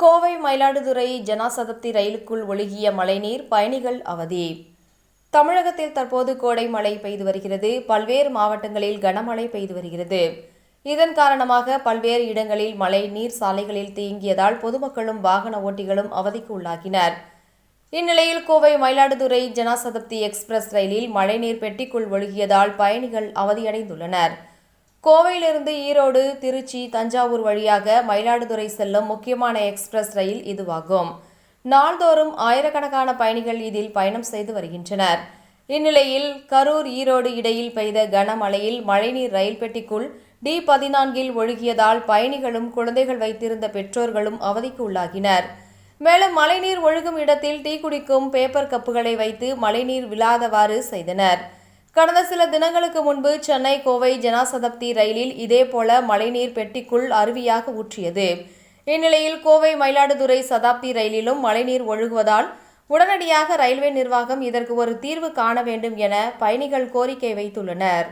கோவை மயிலாடுதுறை ஜனாசதப்தி ரயிலுக்குள் ஒழுகிய மழைநீர் பயணிகள் அவதி. தமிழகத்தில் தற்போது கோடை மழை பெய்து வருகிறது. பல்வேறு மாவட்டங்களில் கனமழை பெய்து வருகிறது. இதன் காரணமாக பல்வேறு இடங்களில் மழை நீர் சாலைகளில் தேங்கியதால் பொதுமக்களும் வாகன ஓட்டிகளும் அவதிக்கு உள்ளாகினர். இந்நிலையில் கோவை மயிலாடுதுறை ஜனாசதப்தி எக்ஸ்பிரஸ் ரயிலில் மழைநீர் பெட்டிக்குள் ஒழுகியதால் பயணிகள் அவதியடைந்துள்ளனர். கோவையிலிருந்து ஈரோடு திருச்சி தஞ்சாவூர் வழியாக மயிலாடுதுறை செல்லும் முக்கியமான எக்ஸ்பிரஸ் ரயில் இதுவாகும். நாள்தோறும் ஆயிரக்கணக்கான பயணிகள் இதில் பயணம் செய்து வருகின்றனர். இந்நிலையில் கரூர் ஈரோடு இடையில் பெய்த கனமழையில் மழைநீர் ரயில் பெட்டிக்குள் டி பதினான்கில் ஒழுகியதால் பயணிகளும் குழந்தைகள் வைத்திருந்த பெற்றோர்களும் அவதிக்கு உள்ளாகினர். மேலும் மழைநீர் ஒழுகும் இடத்தில் டீ குடிக்கும் பேப்பர் கப்புகளை வைத்து மழைநீர் விழாதவாறு செய்தனர். கடந்த சில தினங்களுக்கு முன்பு சென்னை கோவை ஜனாசதப்தி ரயிலில் இதேபோல மழைநீர் பெட்டிக்குள் அருவியாக ஊற்றியது. இந்நிலையில் கோவை மயிலாடுதுறை சதாப்தி ரயிலிலும் மழைநீர் ஒழுகுவதால் உடனடியாக ரயில்வே நிர்வாகம் இதற்கு ஒரு தீர்வு காண வேண்டும் என பயணிகள் கோரிக்கை வைத்துள்ளனர்.